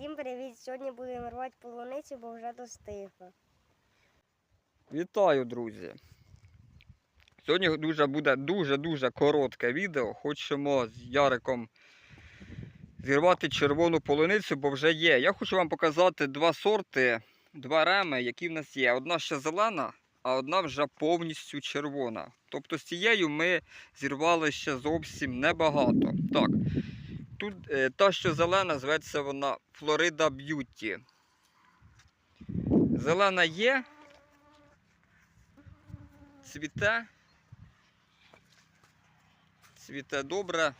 Всім привіт! Сьогодні будемо рвати полуницю, бо вже достигла. Вітаю, друзі! Сьогодні дуже буде дуже-дуже коротке відео. Хочемо з Яриком зірвати червону полуницю, бо вже є. Я хочу вам показати два сорти, два реми, які в нас є. Одна ще зелена, а одна вже повністю червона. Тобто з цією ми зірвали ще зовсім небагато. Так, тут е, та, що зелена, зветься вона Флорида Б'юті. Зелена є, цвіте. Цвіте добре.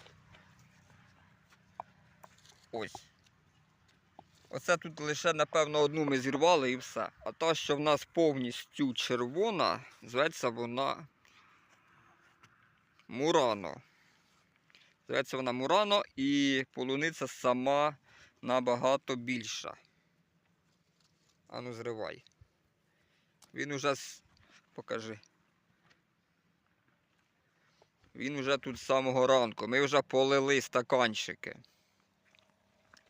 Ось. Оце тут лише, напевно, одну ми зірвали і все. А та, що в нас повністю червона, зветься вона Мурано. Зветься вона Мурано і полуниця сама набагато більша. Ану, зривай. Він уже покажи. Він уже тут з самого ранку. Ми вже полили стаканчики.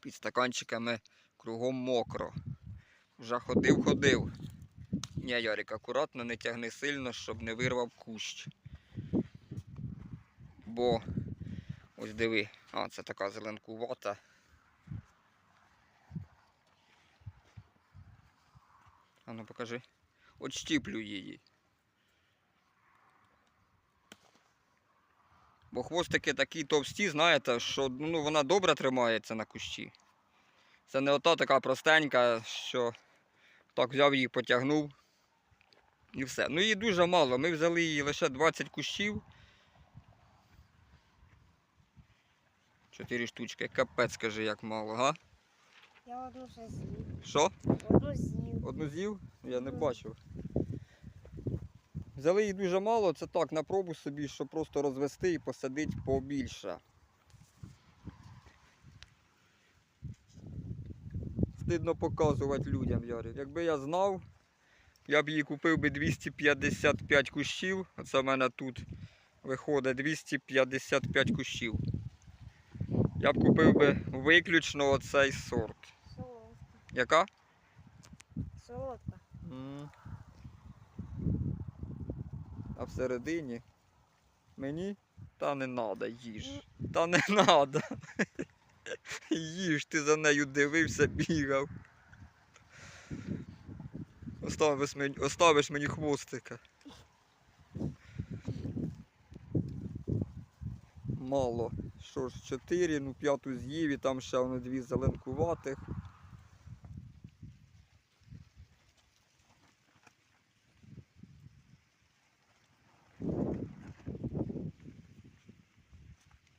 Під стаканчиками кругом мокро. Вже ходив, ходив. Ні, Ярик, акуратно, не тягни сильно, щоб не вирвав кущ. Бо ось диви, а це така зеленкувата. А ну покажи. От щіплю її. Бо хвостики такі товсті, знаєте, що ну, вона добре тримається на кущі. Це не ота така простенька, що так взяв її, потягнув. І все. Ну її дуже мало. Ми взяли її лише 20 кущів. Чотири штучки. Капець, скажи, як мало, га? Я одну ще з'їв. Що? Одну з'їв. Одну з'їв? Я не бачив. Взяли її дуже мало, це так, на пробу собі, щоб просто розвести і посадити побільше. Стидно показувати людям, Ярик. Якби я знав, я б її купив би 255 кущів. Оце в мене тут виходить 255 кущів. Я б купив би виключно оцей сорт. Солодка. Яка? Солодка. М. А всередині мені та не надо їж. Та не надо. Їж, ти за нею дивився, бігав. Оставиш мені, оставиш мені хвостика. Мало. Що ж, чотири, ну п'яту з'їв і там ще воно дві зеленкуватих.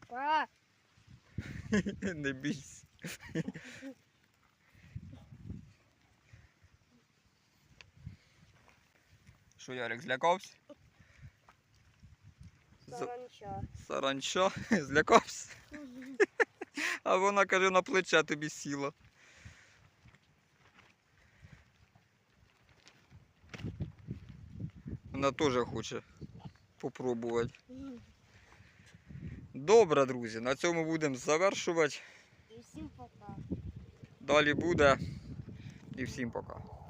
А, Не бійся. Що, Ярик, злякався? Саранча. Саранча? Злякався? А вона каже, на плече тобі сіла. Вона теж хоче попробувати. Добре, друзі, на цьому будемо завершувати. І всім пока. Далі буде. І всім пока.